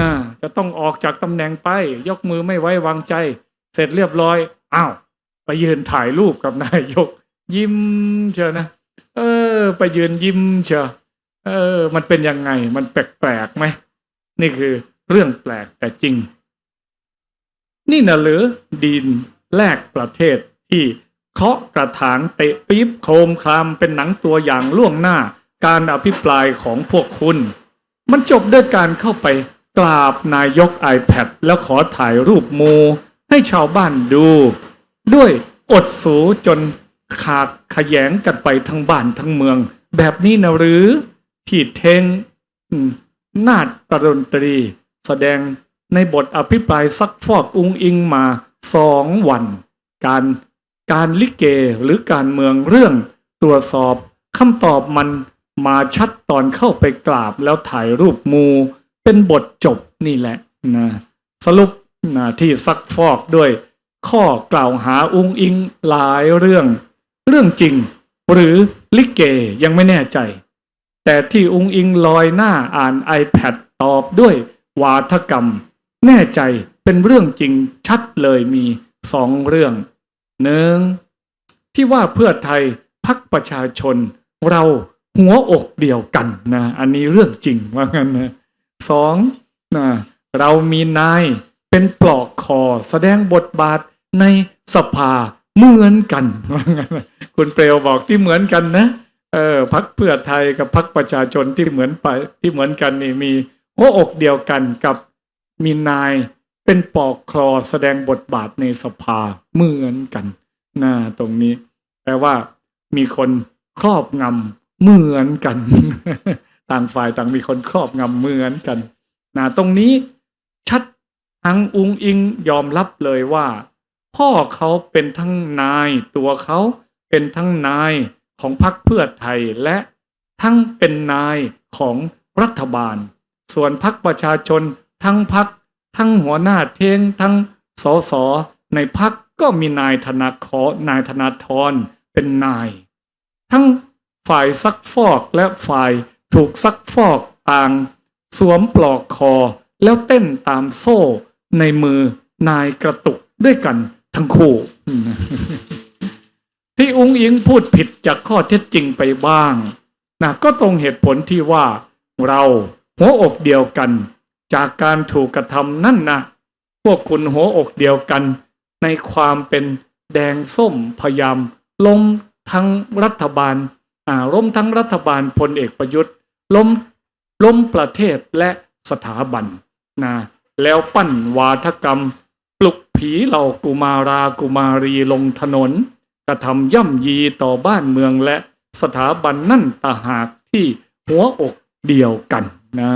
นะจะต้องออกจากตำแหน่งไป ยกมือไม่ไว้วางใจ เสร็จเรียบร้อยอ้าวไปยืนถ่ายรูปกับนายก ยิ้มเชียนะเออ ไปยืนยิ้มเชียเออ มันเป็นยังไง มันแปลกๆไหมนี่คือเรื่องแปลกแต่จริง นี่นะหรือดินแลกประเทศที่เคาะกระถางเตะปี๊บโคมครามเป็นหนังตัวอย่างล่วงหน้า การอภิปรายของพวกคุณ มันจบด้วยการเข้าไป กราบนายก iPad แล้วขอถ่ายรูปมูให้ชาวบ้านดู ด้วยอดสูจนขาดขยงกันไปทั้งบ้านทั้งเมือง แบบนี้นะหรือที่เทงอืมนาฏดนตรี แสดงในบทอภิปรายซักฟอกอุงอิงมาสองวัน การการลิเกหรือการเมืองเรื่องตรวจสอบคำตอบมันมาชัดตอนเข้าไปกราบแล้วถ่ายรูปมู เป็นบทจบนี่แหละนะสรุปนะที่ซักฟอกด้วยข้อกล่าวหาอุงอิงหลายเรื่อง เรื่องจริง หรือลิเกยังไม่แน่ใจ แต่ที่อุงอิงลอยหน้าอ่าน iPad ตอบด้วยวาทกรรม แน่ใจเป็นเรื่องจริงชัดเลยมีสองเรื่องหนึ่งที่ว่าเพื่อไทยพักประชาชน เราหัวอกเดียวกันนะ อันนี้เรื่องจริงว่างั้นนะ สองนะเรามีนายเป็นปลอกคอแสดงบทบาทในสภาเหมือนกัน คุณเปลวบอกที่เหมือนกันนะเออพักเพื่อไทยกับพักประชาชนที่เหมือนไปที่เหมือนกันนี่มีหัวอกเดียวกันกับมีนายเป็นปอกคลอแสดงบทบาทในสภาเหมือนกันนะตรงนี้แปลว่ามีคนครอบงำเหมือนกัน ต่างฝ่ายต่างมีคนครอบงำเหมือนกันนะตรงนี้ชัดทั้งอุงอิงยอมรับเลยว่า พ่อเขาเป็นทั้งนายตัวเขาเป็นทั้งนายของพรรคเพื่อไทยและทั้งเป็นนายของรัฐบาล ส่วนพรรคประชาชน ทั้งพรรคทั้งหัวหน้าเทงทั้งสสในพรรคก็มีนายธนาคอนายธนาธรเป็นนาย ทั้งฝ่ายซักฟอกและฝ่าย ถูกซักฟอกต่าง สวมปลอกคอ แล้วเต้นตามโซ่ ในมือนายกระตุกด้วยกันทั้งคู่ ที่อุ้งอิงพูดผิดจากข้อเท็จจริงไปบ้างนะก็ตรงเหตุผลที่ว่า เราหัวอกเดียวกัน จากการถูกกระทำนั่นนะพวกคุณหัวอกเดียวกัน ในความเป็นแดงส้มพยายามล้มทั้งรัฐบาลอ่าล้มทั้งรัฐบาลพลเอกประยุทธ์ ล้มล้มประเทศและสถาบันนะแล้วปั้นวาทกรรม ปลุกผีเหล่ากุมารากุมารีลงถนน กระทำย่ำยีต่อบ้านเมืองและสถาบันนั่นตาหากที่หัวอกเดียวกันนะ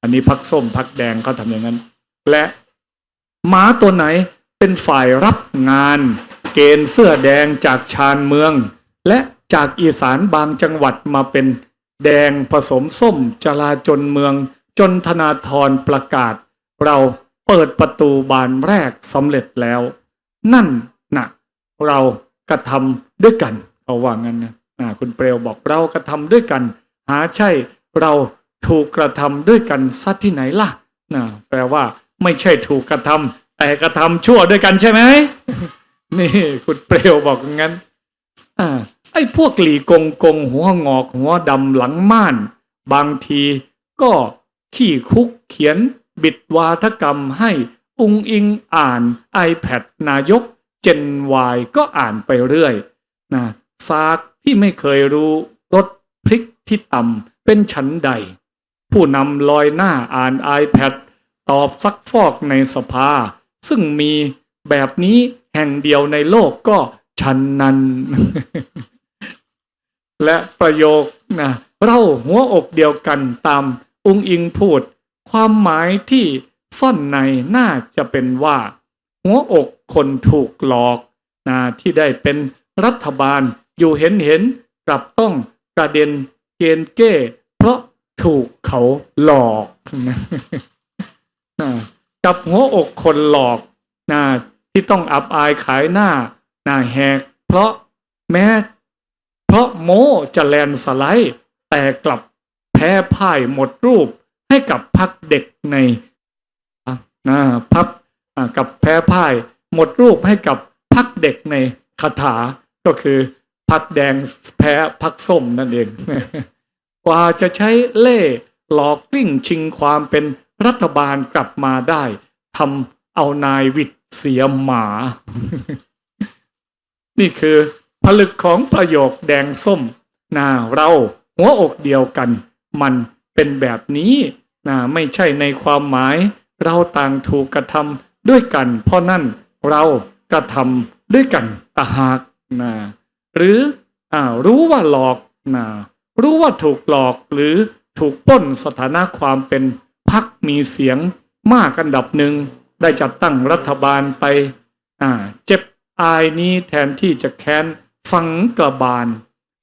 อันนี้พักส้มพักแดงเขาทำอย่างนั้น และหมาตัวไหนเป็นฝ่ายรับงาน เกณฑ์เสื้อแดงจากชานเมือง และจากอีสานบางจังหวัดมาเป็น แดงผสมส้มจลาจนเมือง จนธนาธรประกาศ เราเปิดประตูบานแรกสำเร็จแล้ว นั่นนะเรากระทำด้วยกันเขาว่างั้นนะคุณเปลวบอกเรากระทำด้วยกัน หาใช่เราถูกกระทำด้วยกันซัดที่ไหนล่ะนะแปลว่าไม่ใช่ถูกกระทำแต่กระทำชั่วด้วยกันใช่ไหมนี่คุณเปลวบอกงั้น อ่า ไอ้พวกหลีกงกงหัวงอกหัวดำหลังม่าน บางทีก็ขี้คุกเขียนบิดวาทกรรมให้อุงอิงอ่าน iPad นายกเจนวายก็อ่านไปเรื่อยนะซากที่ไม่เคยรู้รสพริกที่ต่ำเป็นชั้นใด ผู้นำลอยหน้าอ่าน iPad ตอบซักฟอกในสภา ซึ่งมีแบบนี้แห่งเดียวในโลกก็ชันนั้น และประโยคนะเราหัวอกเดียวกันตามองอิงพูด ความหมายที่ซ่อนในน่าจะเป็นว่า หัวอกคนถูกหลอกนะที่ได้เป็นรัฐบาลอยู่เห็นเห็นกลับต้องกระเด็นเกณฑ์เก้ เพราะถูกเขาหลอกนะนะกับหัวอกคนหลอกนะที่ต้องอับอายขายหน้าหน้าแหก เพราะแม้ เพราะโมจะแลนสไลด์แต่กลับแพ้พ่ายหมดรูปให้กับพักเด็กในนะพับกับแพ้พ่ายหมดรูปให้กับพักเด็กในคาถาก็คือพักแดงแพ้พักส้มนั่นเอง กว่าจะใช้เล่ห์หลอกกลิ้งชิงความเป็นรัฐบาลกลับมาได้ทำเอานายวิทย์เสียหมา นี่คือ ลึกของประโยคแดงส้มนะเราหัวอกเดียวกัน มันเป็นแบบนี้นะไม่ใช่ในความหมาย เราต่างถูกกระทำด้วยกัน เพราะนั่นเรากระทำด้วยกันตาหากนะหรืออ่ารู้ว่าหลอกนะรู้ว่าถูกหลอกหรือถูกป้นสถานะความเป็นพักมีเสียงมากอันดับหนึ่งได้จัดตั้งรัฐบาลไปอ่าเจ็บอายนี้แทนที่จะแค้น ฝังกระบาล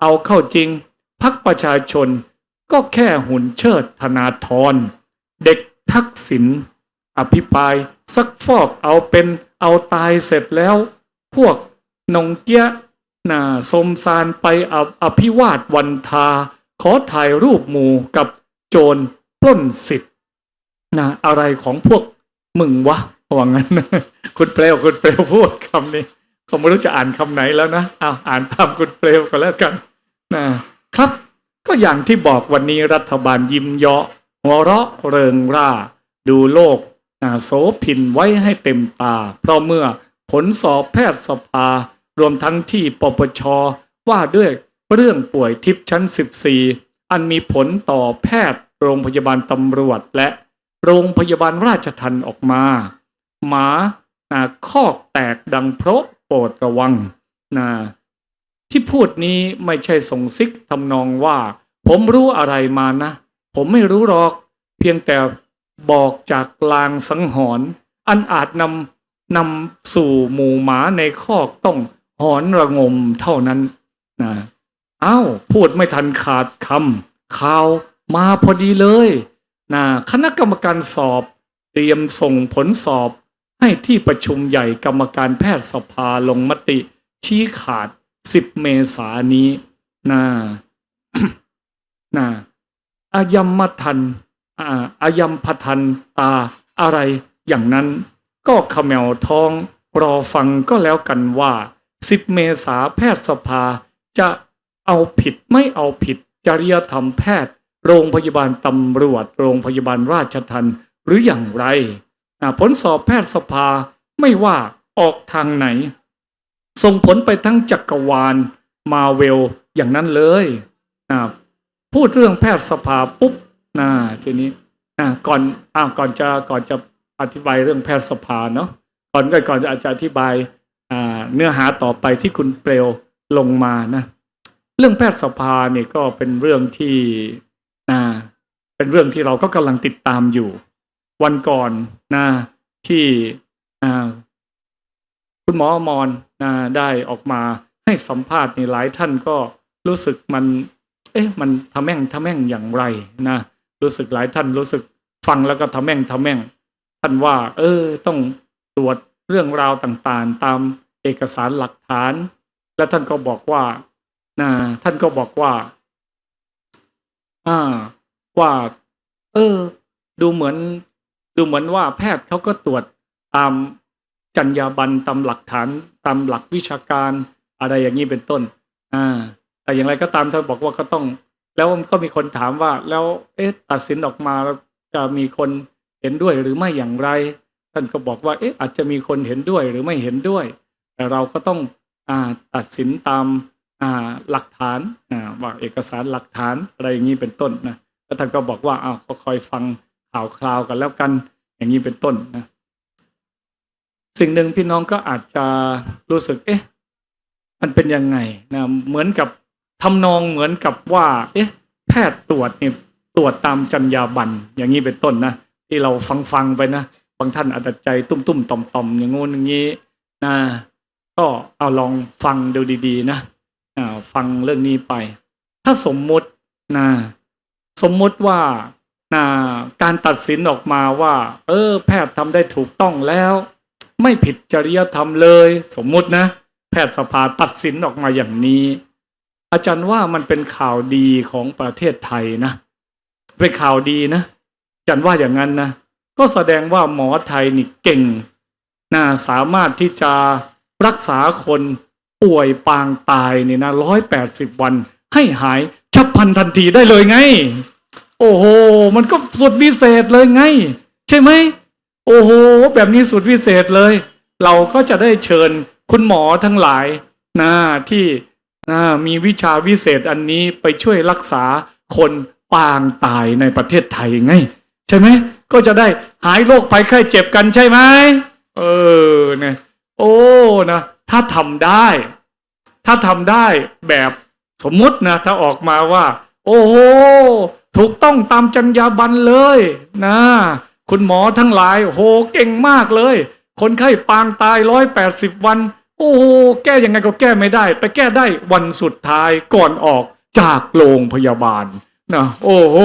เอาเข้าจริงพักประชาชนก็แค่หุ่นเชิดธนาธรเด็กทักษิณอภิปรายซักฟอกเอาเป็นเอาตายเสร็จแล้ว พวกนงเกี้ยน่าสมสารไปออภิวาทวันทา ขอถ่ายรูปหมู่กับโจรปล้นสิทธิ์นะอะไรของพวกมึงวะว่างั้น คุณเปลวคุณเปลวพูดคำนี้ ผมไม่รู้จะอ่านคำไหนแล้วนะเอาอ่านตามคุณเปลวก็แล้วกันนะครับ ก็อย่างที่บอกวันนี้รัฐบาลยิ้มเยาะหัวเราะเริงร่า ดูโลกอ่าโสพินไว้ให้เต็มตา เพราะเมื่อผลสอบแพทยสภารวมทั้งที่ปปชว่าด้วยเรื่องป่วยทิพย์ชั้น 14 อันมีผลต่อแพทย์โรงพยาบาลตำรวจและโรงพยาบาลราชทันออกมา หมาอ่าคอแตกดังเพราะ โปรดระวังนะที่พูดนี้ไม่ใช่ส่งซิกทำนองว่า ผมรู้อะไรมานะ ผมไม่รู้หรอก เพียงแต่บอกจากลางสังหรณ์อันอาจนำนำสู่หมู่หมาในคอกต้องหอนระงมเท่านั้นนะอ้าวพูดไม่ทันขาดคำข่าวมาพอดีเลยนะคณะกรรมการสอบ เตรียมส่งผลสอบ ให้ที่ประชุมใหญ่กรรมการแพทยสภาลงมติ ชี้ขาด 10 เมษายนนี้นะนะอายมมทันอายมพทันตาอะไรอย่างนั้น ก็ขมวท้องรอฟังก็แล้วกันว่า 10 เมษาแพทยสภาจะเอาผิดไม่เอาผิดจริยธรรมแพทย์ โรงพยาบาลตำรวจ โรงพยาบาลราชทันหรืออย่างไร ผลสอบแพทยสภาไม่ว่าออกทางไหน ส่งผลไปทั้งจักรวาลมาเวลอย่างนั้นเลยพูดเรื่องแพทยสภาปุ๊บนะทีนี้ก่อนอ่าก่อนจะก่อนจะอธิบายเรื่องแพทยสภาเนาะก่อนก่อนก่อนจะจะอธิบายาเนื้อหาต่อไปที่คุณเปลวลงมานะ เรื่องแพทยสภาเนี่ยก็เป็นเรื่องที่นะเป็นเรื่องที่เราก็กำลังติดตามอยู่ วันก่อนนะที่คุณหมออมรนะได้ออกมาให้สัมภาษณ์นี่หลายท่านก็รู้สึกมัน เอ๊ะมันทำแม่งทำแม่งอย่างไรนะรู้สึกหลายท่านรู้สึกฟังแล้วก็ทำแม่งทำแม่ง ท่านว่า เออ ต้องตรวจเรื่องราวต่างๆ ตามเอกสารหลักฐาน และท่านก็บอกว่านะท่านก็บอกว่าอ่าว่า เออ ดูเหมือน ดูเหมือนว่าแพทย์เขาก็ตรวจตามจรรยาบรรณตามหลักฐานตามหลักวิชาการอะไรอย่างนี้เป็นต้น อ่า แต่อย่างไรก็ตามท่านบอกว่าก็ต้อง แล้วก็มีคนถามว่า แล้วเอ๊ะตัดสินออกมาจะมีคนเห็นด้วยหรือไม่อย่างไร ท่านก็บอกว่า เอ๊ะอาจจะมีคนเห็นด้วยหรือไม่เห็นด้วย แต่เราก็ต้องอ่าตัดสินตามอ่าหลักฐานอ่าว่าเอกสารหลักฐานอะไรอย่างนี้เป็นต้นนะแล้วท่านก็บอกว่าอ้าวก็คอยฟัง ข่าวคราวกันแล้วกัน อย่างนี้เป็นต้นนะสิ่งหนึ่งพี่น้องก็อาจจะรู้สึก เอ๊ะ มันเป็นยังไงนะเหมือนกับทำนองเหมือนกับว่า เอ๊ะ แพทย์ตรวจเนี่ยตรวจตามจรรยาบรรณอย่างนี้เป็นต้นนะที่เราฟังฟังไปนะบางท่านอาจจะใจตุ้มตุ้มๆต่อมต่อมๆอย่างงู้นอย่างนี้นะก็เอาลองฟังดูดีๆนะฟังเรื่องนี้ไป ถ้าสมมุตินะสมมุติว่า การตัดสินออกมาว่า เออ แพทย์ทำได้ถูกต้องแล้ว ไม่ผิดจริยธรรมเลย สมมุตินะ แพทยสภาตัดสินออกมาอย่างนี้ อาจารย์ว่ามันเป็นข่าวดีของประเทศไทยนะเป็นข่าวดีนะอาจารย์ว่าอย่างนั้นนะก็แสดงว่าหมอไทยนี่เก่งนะสามารถที่จะรักษาคนป่วยปางตายเนี่ยนะร้อยแปดสิบวันให้หายฉับพลันทันทีได้เลยไง โอ้โห มันก็สุดวิเศษเลยไง ใช่ไหม โอ้โห แบบนี้สุดวิเศษเลย เราก็จะได้เชิญคุณหมอทั้งหลายนะที่นะมีวิชาวิเศษอันนี้ไปช่วยรักษาคนปางตายในประเทศไทยไง ใช่ไหม ก็จะได้หายโรคภัยไข้เจ็บกันใช่ไหมเออเนี่ยโอ้นะถ้าทำได้ ถ้าทำได้แบบสมมตินะ ถ้าออกมาว่า โอ้โห ถูกต้องตามจรรยาบรรณเลยนะคุณหมอทั้งหลายโหเก่งมากเลย คนไข้ปางตายร้อยแปดสิบวัน โอ้โหแก้ยังไงก็แก้ไม่ได้ ไปแก้ได้วันสุดท้ายก่อนออกจากโรงพยาบาลนะโอ้โห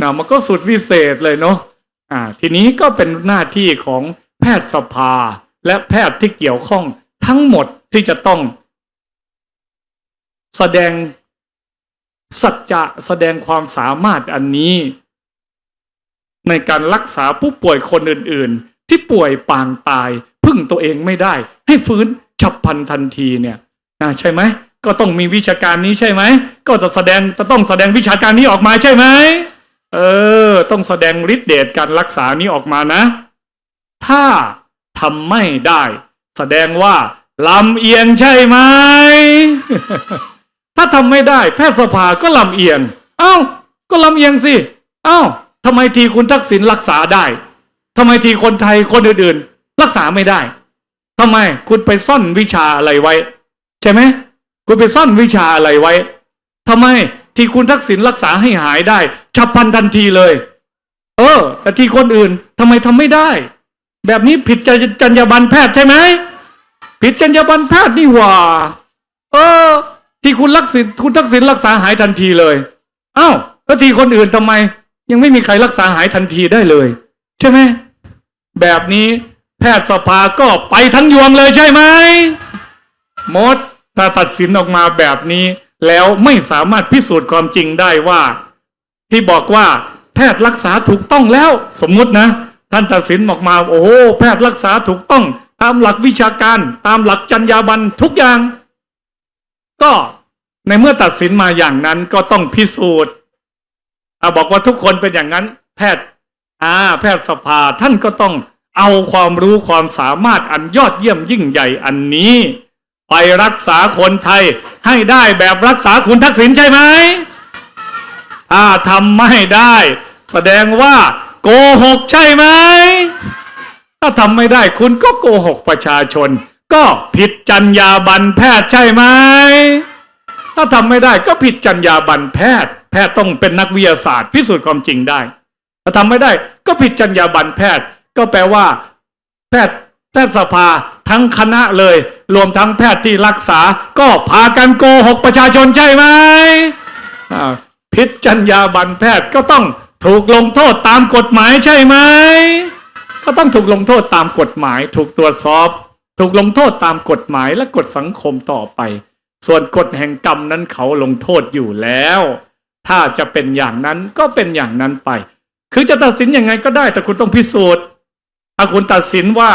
นะมันก็สุดวิเศษเลยเนาะอ่าทีนี้ก็เป็นหน้าที่ของแพทยสภา และแพทย์ที่เกี่ยวข้องทั้งหมดที่จะต้อง แสดง สัจจะแสดงความสามารถอันนี้ ในการรักษาผู้ป่วยคนอื่น ๆ ที่ป่วยปางตาย พึ่งตัวเองไม่ได้ ให้ฟื้นฉับพลันทันทีเนี่ยนะใช่ไหมก็ต้องมีวิชาการนี้ใช่ไหมก็จะแสดงจะต้องแสดงวิชาการนี้ออกมาใช่ไหมเออ ต้องแสดงฤทธิเดชการรักษานี้ออกมานะ ถ้าทำไม่ได้ แสดงว่าลำเอียงใช่ไหม ถ้าทำไม่ได้แพทยสภาก็ลำเอียง เอ้า ก็ลำเอียงสิ เอ้าทำไมทีคุณทักษิณรักษาได้ทำไมทีคนไทยคนอื่นๆ รักษาไม่ได้ทำไมคุณไปซ่อนวิชาอะไรไว้ ใช่ไหมคุณไปซ่อนวิชาอะไรไว้ทำไมที่คุณทักษิณรักษาให้หายได้ฉับพลันทันทีเลย เออ แต่ที่คนอื่นทำไมทำไม่ได้ แบบนี้ผิดจจรรยาบรรณแพทย์ใช่ไหมผิดจรรยาบรรณแพทย์นี่หว่า เออ ที่คุณรักษิณคุณทักษิณรักษาหายทันทีเลยเอ้าแล้วทีคนอื่นทำไม ยังไม่มีใครรักษาหายทันทีได้เลย ใช่ไหมแบบนี้แพทยสภาก็ไปทั้งยวงเลยใช่ไหมหมดถ้าตัดสินออกมาแบบนี้ แล้วไม่สามารถพิสูจน์ความจริงได้ว่า ที่บอกว่าแพทย์รักษาถูกต้องแล้ว สมมุตินะ ท่านตัดสินออกมา โอ้โหแพทย์รักษาถูกต้อง ตามหลักวิชาการ ตามหลักจรรยาบรรณทุกอย่าง ก็ในเมื่อตัดสินมาอย่างนั้นก็ต้องพิสูจน์อบอกว่าทุกคนเป็นอย่างนั้น แพทย์อาแพทยสภาท่านก็ต้องเอาความรู้ความสามารถอันยอดเยี่ยมยิ่งใหญ่อันนี้ ไปรักษาคนไทยให้ได้แบบรักษาคุณทักษิณใช่ไหมถ้าทำไม่ได้ แสดงว่า โกหกใช่ไหมถ้าทำไม่ได้คุณก็โกหกประชาชน ก็ผิดจรรยาบรรณแพทย์ใช่ไหม ถ้าทำไม่ได้ก็ผิดจรรยาบรรณแพทย์ แพทย์ต้องเป็นนักวิทยาศาสตร์ พิสูจน์ความจริงได้ ถ้าทำไม่ได้ก็ผิดจรรยาบรรณแพทย์ ก็แปลว่า แพทย์แพทยสภาทั้งคณะเลย รวมทั้งแพทย์ที่รักษา ก็พากันโกหกประชาชนใช่ไหมผิดจรรยาบรรณแพทย์ก็ต้องถูกลงโทษตามกฎหมายใช่ไหม ก็ต้องถูกลงโทษตามกฎหมาย ถูกตรวจสอบ ถูกลงโทษตามกฎหมายและกฎสังคมต่อไป ส่วนกฎแห่งกรรมนั้นเขาลงโทษอยู่แล้ว ถ้าจะเป็นอย่างนั้นก็เป็นอย่างนั้นไป คือจะตัดสินยังไงก็ได้แต่คุณต้องพิสูจน์ ถ้าคุณตัดสินว่า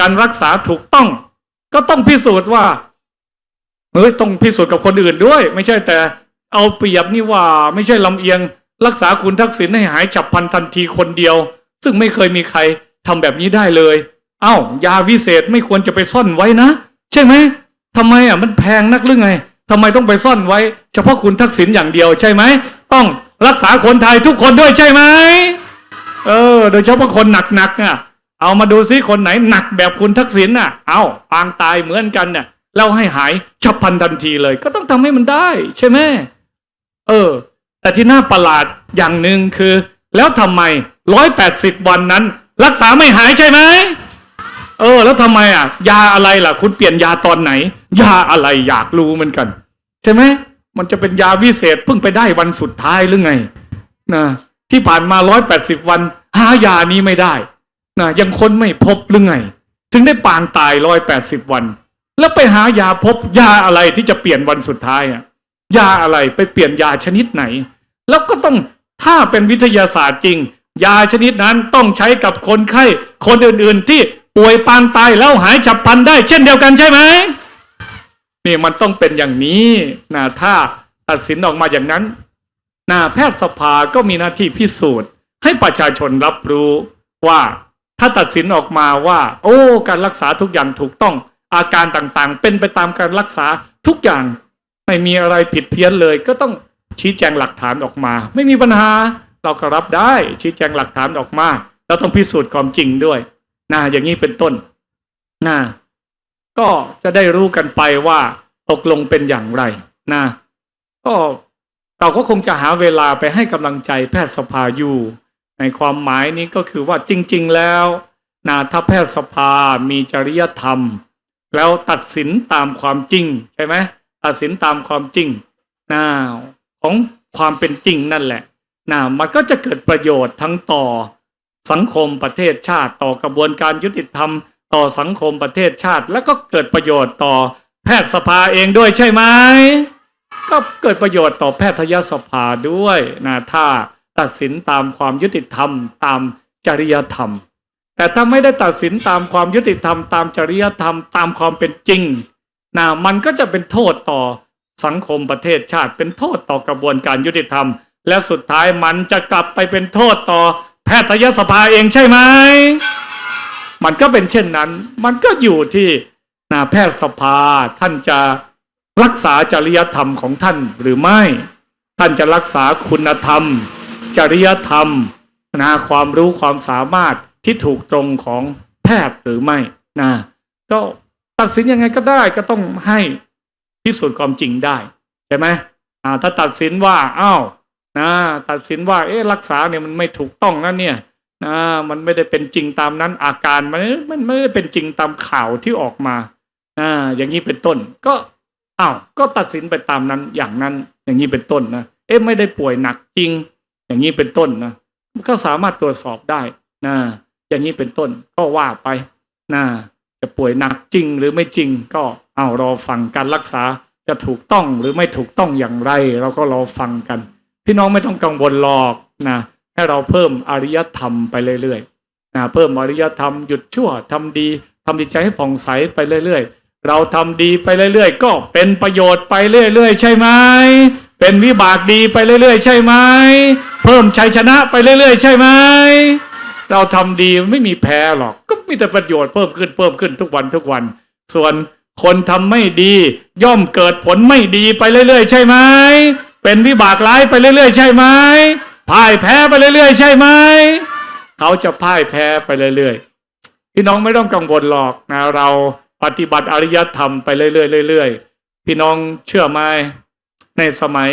การรักษาถูกต้อง ก็ต้องพิสูจน์ว่าเฮ้ยต้องพิสูจน์กับคนอื่นด้วย ไม่ใช่แต่เอาเปรียบนี่ว่าไม่ใช่ลำเอียง รักษาคุณทักษิณให้หายฉับพลันทันทีคนเดียว ซึ่งไม่เคยมีใครทำแบบนี้ได้เลย เอ้ายาวิเศษไม่ควรจะไปซ่อนไว้นะใช่ไหมทำไมอะมันแพงนักหรือไงทำไมต้องไปซ่อนไว้ เฉพาะคุณทักษิณอย่างเดียวใช่ไหมต้องรักษาคนไทยทุกคนด้วยใช่ไหมเออ โดยเฉพาะคนหนักๆอะเอามาดูซิคนไหนหนักแบบคุณทักษิณน่ะ เอาปางตายเหมือนกันเนี่ยแล้วให้หายฉับพลันทันทีเลย ก็ต้องทำให้มันได้ ใช่ไหมเออ แต่ที่น่าประหลาดอย่างหนึ่งคือ แล้วทำไมร้อยแปดสิบวันนั้น รักษาไม่หายใช่ไหม เออ แล้วทำไมอะ ยาอะไรล่ะ คุณเปลี่ยนยาตอนไหน ยาอะไรอยากรู้เหมือนกัน ใช่ไหมมันจะเป็นยาวิเศษเพิ่งไปได้วันสุดท้ายหรือไงนะที่ผ่านมาร้อยแปดสิบวัน หายานี้ไม่ได้นะยังค้นไม่พบหรือไง ถึงได้ปางตายร้อยแปดสิบวัน แล้วไปหายาพบยาอะไรที่จะเปลี่ยนวันสุดท้ายอะยาอะไรไปเปลี่ยนยาชนิดไหน แล้วก็ต้องถ้าเป็นวิทยาศาสตร์จริง ยาชนิดนั้นต้องใช้กับคนไข้คนอื่นๆที่ ป่วยปานตายแล้วหายฉับพลันได้ เช่นเดียวกันใช่ไหมนี่มันต้องเป็นอย่างนี้นะถ้าตัดสินออกมาอย่างนั้นนะแพทยสภาก็มีหน้าที่พิสูจน์ ให้ประชาชนรับรู้ว่าถ้าตัดสินออกมาว่า โอ้ การรักษาทุกอย่างถูกต้อง อาการต่างๆ เป็นไปตามการรักษาทุกอย่าง ไม่มีอะไรผิดเพี้ยนเลย ก็ต้องชี้แจงหลักฐานออกมา ไม่มีปัญหาเราก็รับได้ชี้แจงหลักฐานออกมา เราต้องพิสูจน์ความจริงด้วย นะอย่างนี้เป็นต้นนะก็จะได้รู้กันไปว่าตกลงเป็นอย่างไรนะก็เราก็คงจะหาเวลาไปให้กำลังใจแพทยสภาอยู่ ในความหมายนี้ก็คือว่าจริง ๆ แล้วนะถ้าแพทยสภามีจริยธรรม แล้วตัดสินตามความจริงใช่ไหมตัดสินตามความจริงนะของความเป็นจริงนั่นแหละนะมันก็จะเกิดประโยชน์ทั้งต่อ สังคมประเทศชาติ ต่อกระบวนการยุติธรรม ต่อสังคมประเทศชาติ แล้วก็เกิดประโยชน์ต่อแพทยสภาเองด้วยใช่ไหมก็เกิดประโยชน์ต่อแพทยสภาด้วยนะถ้าตัดสินตามความยุติธรรมตามจริยธรรม แต่ถ้าไม่ได้ตัดสินตามความยุติธรรม ตามจริยธรรมตามความเป็นจริงนะมันก็จะเป็นโทษต่อสังคมประเทศชาติ เป็นโทษต่อกระบวนการยุติธรรม และสุดท้ายมันจะกลับไปเป็นโทษต่อ แพทยสภาเองใช่ไหม มันก็เป็นเช่นนั้น มันก็อยู่ที่นาแพทยสภาท่านจะรักษาจริยธรรมของท่านหรือไม่ ท่านจะรักษาคุณธรรม จริยธรรมนะความรู้ความสามารถที่ถูกตรงของแพทย์หรือไม่นะก็ตัดสินยังไงก็ได้ก็ต้องให้พิสูจน์ความจริงได้ใช่ไหมอ่าถ้าตัดสินว่าอ้าว นะตัดสินว่าเอ๊ะรักษาเนี่ยมันไม่ถูกต้องนะเนี่ยนะมันไม่ได้เป็นจริงตามนั้นอาการมันมันไม่ได้เป็นจริงตามข่าวที่ออกมาอ่าอย่างนี้เป็นต้นก็อ้าวก็ตัดสินไปตามนั้นอย่างนั้นอย่างนี้เป็นต้นนะเอ๊ะไม่ได้ป่วยหนักจริง อย่างนี้เป็นต้นนะก็สามารถตรวจสอบได้นะอย่างนี้เป็นต้นก็ว่าไปนะจะป่วยหนักจริงหรือไม่จริง ก็เอารอฟังการรักษาจะถูกต้องหรือไม่ถูกต้องอย่างไร เราก็รอฟังกัน พี่น้องไม่ต้องกังวลหรอกนะให้เราเพิ่มอริยธรรมไปเรื่อยๆนะเพิ่มอริยธรรมหยุดชั่วทำดีทำดีใจให้ผ่องใสไปเรื่อยๆ เราทำดีไปเรื่อยๆ ก็เป็นประโยชน์ไปเรื่อยๆ ใช่ไหมเป็นวิบากดีไปเรื่อยๆ ใช่ไหมเพิ่มชัยชนะไปเรื่อยๆ ใช่ไหมเราทำดีไม่มีแพ้หรอกก็มีแต่ประโยชน์เพิ่มขึ้นเพิ่มขึ้นทุกวันทุกวัน ส่วนคนทำไม่ดี ย่อมเกิดผลไม่ดีไปเรื่อยๆ ใช่ไหม เป็นวิบากร้ายไปเรื่อย ๆ ใช่ไหมพ่ายแพ้ไปเรื่อย ๆ ใช่ไหมเขาจะพ่ายแพ้ไปเรื่อยๆพี่น้องไม่ต้องกังวลหรอกนะเราปฏิบัติอริยธรรมไปเรื่อยๆเรื่อยๆพี่น้องเชื่อไหมในสมัย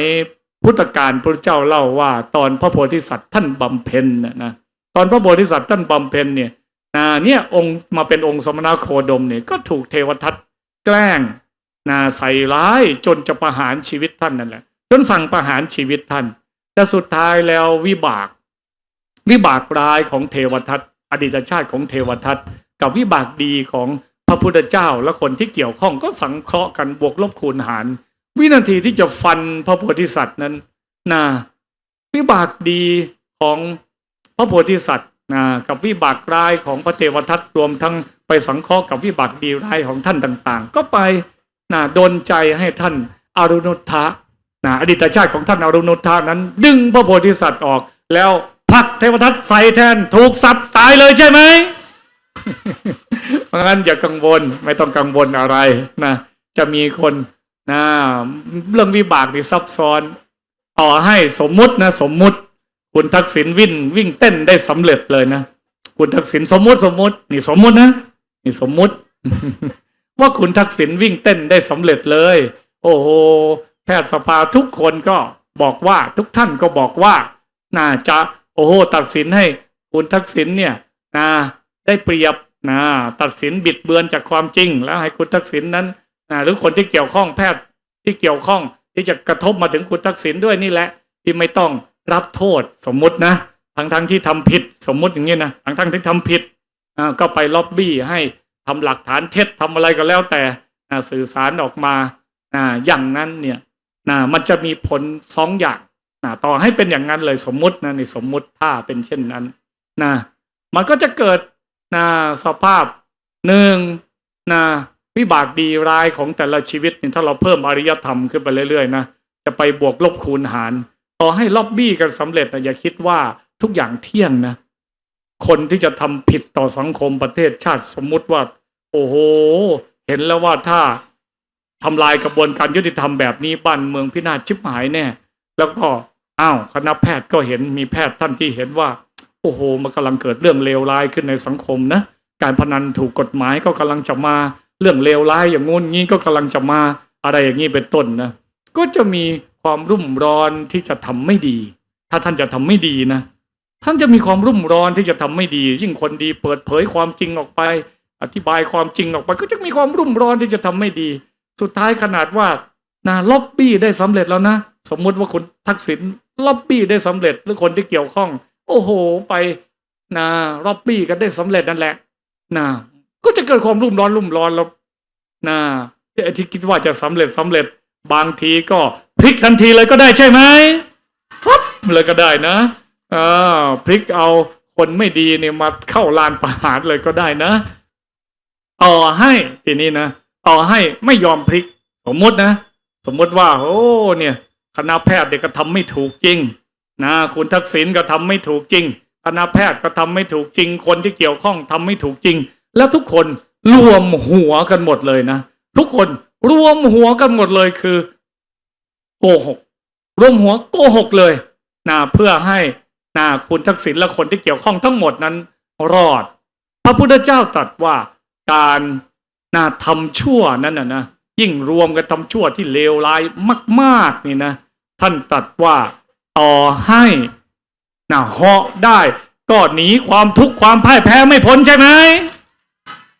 พุทธกาลพระเจ้าเล่าว่า ตอนพระโพธิสัตว์ท่านบำเพ็ญนะนะตอนพระโพธิสัตว์ท่านบำเพ็ญเนี่ยนะเนี่ยองค์มาเป็นองค์สมณโคดมเนี่ยก็ถูกเทวทัตแกล้งนะใส่ร้ายจนจะประหารชีวิตท่านนั่นแหละ นสั่งประหารชีวิตท่าน แต่สุดท้ายแล้ววิบาก วิบากร้ายของเทวทัตอดีตชาติของเทวทัตกับวิบากดีของพระพุทธเจ้าและคนที่เกี่ยวข้องก็สังเคราะห์กันบวกลบคูณหาร วินาทีที่จะฟันพระโพธิสัตว์นั้นนะวิบากดีของพระโพธิสัตว์นะกับวิบากร้ายของพระเทวทัตรวมทั้งไปสังเคราะห์กับวิบากดีร้ายของท่านต่าง ๆ ก็ไปนะดนใจให้ท่านอรุณุทธะ นะอดีตชาติของท่านอรุณทธะนั้น ดึงพระโพธิสัตว์ออก แล้วผลักเทวทัตใส่แทนถูกสับตายเลยใช่ไหมเพราะงั้นอย่ากังวลไม่ต้องกังวลอะไรนะจะมีคนนะเรื่องวิบากที่ซับซ้อนต่อให้สมมุตินะสมมุติ คุณทักษิณวิ่งวิ่งเต้นได้สำเร็จเลยนะคุณทักษิณสมมุติสมมุติ นี่สมมุตินะนี่สมมุติ ว่าคุณทักษิณวิ่งเต้นได้สำเร็จเลย โอ้โห แพทยสภาทุกคนก็บอกว่าทุกท่านก็บอกว่า น่าจะโอ้โหตัดสินให้คุณทักษิณเนี่ยนะได้เปรียบนะตัดสินบิดเบือนจากความจริง แล้วให้คุณทักษิณนั้นนะหรือคนที่เกี่ยวข้องแพทย์ที่เกี่ยวข้องที่จะกระทบมาถึงคุณทักษิณด้วยนี่แหละ ที่ไม่ต้องรับโทษสมมุตินะทั้งทั้งที่ทำผิดสมมุติอย่างนี้นะทั้งทั้งที่ทำผิดก็ไปล็อบบี้ให้ทำหลักฐานเท็จทำอะไรก็แล้วแต่สื่อสารออกมาอ่าอย่างนั้นเนี่ย นะมันจะมีผลสองอย่างนะต่อให้เป็นอย่างนั้นเลยสมมุตินะนี่สมมุติถ้าเป็นเช่นนั้นนะมันก็จะเกิดนะสภาพหนึ่งนะวิบากดีร้ายของแต่ละชีวิตนี่ถ้าเราเพิ่มอริยธรรมขึ้นไปเรื่อยๆนะจะไปบวกลบคูณหาร ต่อให้ล็อบบี้กันสำเร็จนะอย่าคิดว่าทุกอย่างเที่ยงนะ คนที่จะทำผิดต่อสังคมประเทศชาติสมมุติว่า โอ้โห เห็นแล้วว่าถ้า ทำลายกระบวนการยุติธรรมแบบนี้บ้านเมืองพินาศชิบหายแน่ แล้วก็อ้าวคณะแพทย์ก็เห็นมีแพทย์ท่านที่เห็นว่า โอ้โหมันกำลังเกิดเรื่องเลวร้ายขึ้นในสังคมนะการพนันถูกกฎหมายก็กำลังจะมาเรื่องเลวร้ายอย่างงู้นงี้ก็กำลังจะมาอะไรอย่างนี้เป็นต้นนะก็จะมีความรุ่มร้อนที่จะทำไม่ดี ถ้าท่านจะทำไม่ดีนะท่านจะมีความรุ่มร้อนที่จะทำไม่ดี ยิ่งคนดีเปิดเผยความจริงออกไป อธิบายความจริงออกไป ก็จะมีความรุ่มร้อนที่จะทำไม่ดี สุดท้ายขนาดว่านะล็อบบี้ได้สำเร็จแล้วนะ สมมุติว่าคุณทักษิณล็อบบี้ได้สำเร็จหรือคนที่เกี่ยวข้อง โอ้โห ไปนะล็อบบี้กันได้สำเร็จนั่นแหละนะก็จะเกิดความรุ่มร้อนรุ่มร้อนแล้วนะที่คิดว่าจะสำเร็จสำเร็จบางทีก็พลิกทันทีเลยก็ได้ใช่ไหมฟับเลยก็ได้นะอ่าพลิกเอาคนไม่ดีเนี่ยมาเข้าลานประหารเลยก็ได้นะต่อให้ทีนี้นะ ต่อให้ไม่ยอมพลิก สมมตินะ สมมติว่า โอ้เนี่ยคณะแพทย์เด็กก็ทำไม่ถูกจริงนะคุณทักษิณก็ทำไม่ถูกจริงคณะแพทย์ก็ทำไม่ถูกจริง คนที่เกี่ยวข้องทำไม่ถูกจริง แล้วทุกคนรวมหัวกันหมดเลยนะ ทุกคนรวมหัวกันหมดเลยคือ โกหกรวมหัวโกหกเลยนะเพื่อให้นะคุณทักษิณและคนที่เกี่ยวข้องทั้งหมดนั้นรอด พระพุทธเจ้าตรัสว่าการ นะทำชั่วนั้นนะนะยิ่งรวมกันทำชั่วที่เลวร้ายมากๆนี่นะ ท่านตรัสว่าต่อให้นะเหาะได้ก็หนีความทุกข์ความพ่ายแพ้ไม่พ้นใช่ไหม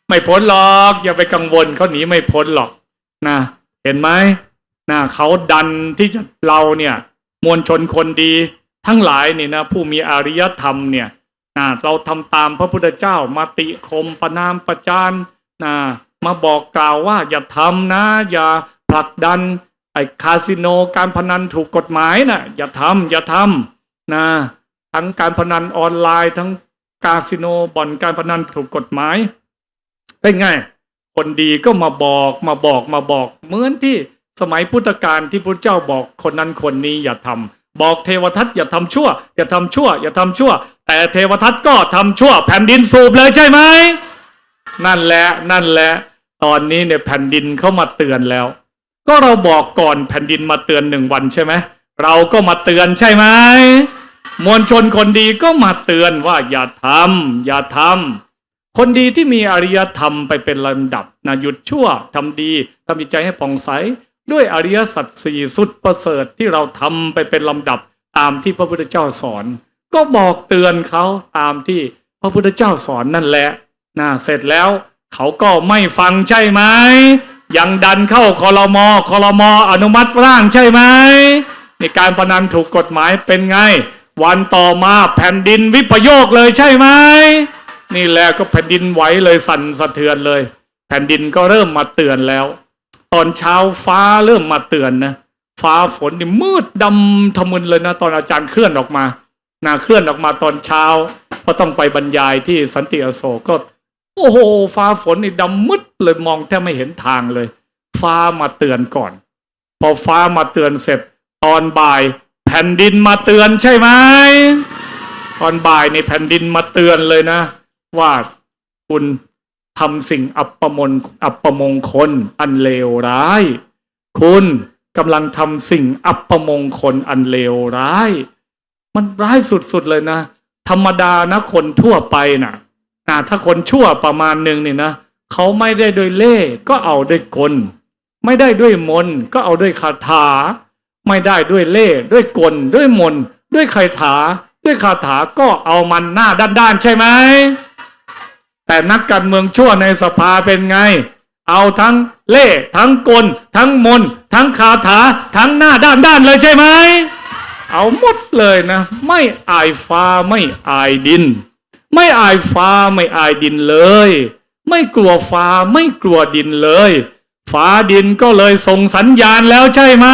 ไม่พ้นหรอกอย่าไปกังวลเขาหนีไม่พ้นหรอกนะเห็นไหมนะเขาดันที่จะเราเนี่ยมวลชนคนดี ทั้งหลายนี่นะผู้มีอารยธรรมเนี่ยนะเราทำตามพระพุทธเจ้ามาติคมประนามประจานนะ มาบอกกล่าวว่าอย่าทำนะ อย่าผลักดันไอ้คาสิโนการพนันถูกกฎหมายนะอย่าทำอย่าทำนะทั้งการพนันออนไลน์ ทั้งคาสิโนบ่อนการพนันถูกกฎหมาย เป็นไง คนดีก็มาบอกมาบอกมาบอกเหมือนที่สมัยพุทธกาลที่พระเจ้าบอกคนนั้นคนนี้อย่าทำบอกเทวทัตอย่าทำชั่ว อย่าทำชั่ว อย่าทำชั่ว แต่เทวทัตก็ทำชั่ว แผ่นดินสูบเลยใช่ไหมนั่นแหละนั่นแหละ ตอนนี้เนี่ยแผ่นดินเข้ามาเตือนแล้ว ก็เราบอกก่อนแผ่นดินมาเตือนหนึ่งวันใช่ไหมเราก็มาเตือนใช่ไหมมวลชนคนดีก็มาเตือนว่าอย่าทำอย่าทำคนดีที่มีอริยธรรมไปเป็นลำดับนะหยุดชั่วทำดีทำจิตใจให้ผ่องใส ด้วยอริยสัจสี่สุดประเสริฐที่เราทำไปเป็นลำดับตามที่พระพุทธเจ้าสอน ก็บอกเตือนเขาตามที่พระพุทธเจ้าสอนนั่นแหละนะเสร็จแล้ว เขาก็ไม่ฟังใช่ไหมยังดันเข้าคอรมอคอรมออนุมัติร่างใช่ไหมในการพนันถูกกฎหมายเป็นไง วันต่อมาแผ่นดินวิปโยคเลยใช่ไหมนี่แหละก็แผ่นดินไหวเลยสั่นสะเทือนเลย แผ่นดินก็เริ่มมาเตือนแล้ว ตอนเช้าฟ้าเริ่มมาเตือนนะฟ้าฝนนี่มืดดำทะมึนเลยนะ ตอนอาจารย์เคลื่อนออกมานาเคลื่อนออกมาตอนเช้า ก็ต้องไปบรรยายที่สันติอโศกก็ โอ้โหฟ้าฝนนี่ดำมืดเลยมองแทบไม่เห็นทางเลย ฟ้ามาเตือนก่อน พอฟ้ามาเตือนเสร็จ ตอนบ่ายแผ่นดินมาเตือนใช่ไหมตอนบ่ายในแผ่นดินมาเตือนเลยนะ ว่าคุณทำสิ่งอัปมงอัปมงคล อันเลวร้าย คุณกำลังทำสิ่งอัปมงคลอันเลวร้าย มันร้ายสุดๆเลยนะ ธรรมดานะคนทั่วไปนะ่ะ ถ้าคนชั่วประมาณหนึ่งนี่นะเขาไม่ได้ด้วยเล่ก็เอาด้วยกล ไม่ได้ด้วยมนก็เอาด้วยคาถา ไม่ได้ด้วยเล่ด้วยกล ด้วยมน ด้วยคาถา ด้วยคาถาก็เอามันหน้าด้านๆใช่ไหมแต่นักการเมืองชั่วในสภาเป็นไง เอาทั้งเล่ทั้งกล ทั้งมน ทั้งคาถา ทั้งหน้าด้านๆเลยใช่ไหม เอาหมดเลยนะ ไม่อายฟ้าไม่อายดิน ไม่อายฟ้าไม่อายดินเลย ไม่กลัวฟ้าไม่กลัวดินเลย ฟ้าดินก็เลยส่งสัญญาณแล้วใช่ไหม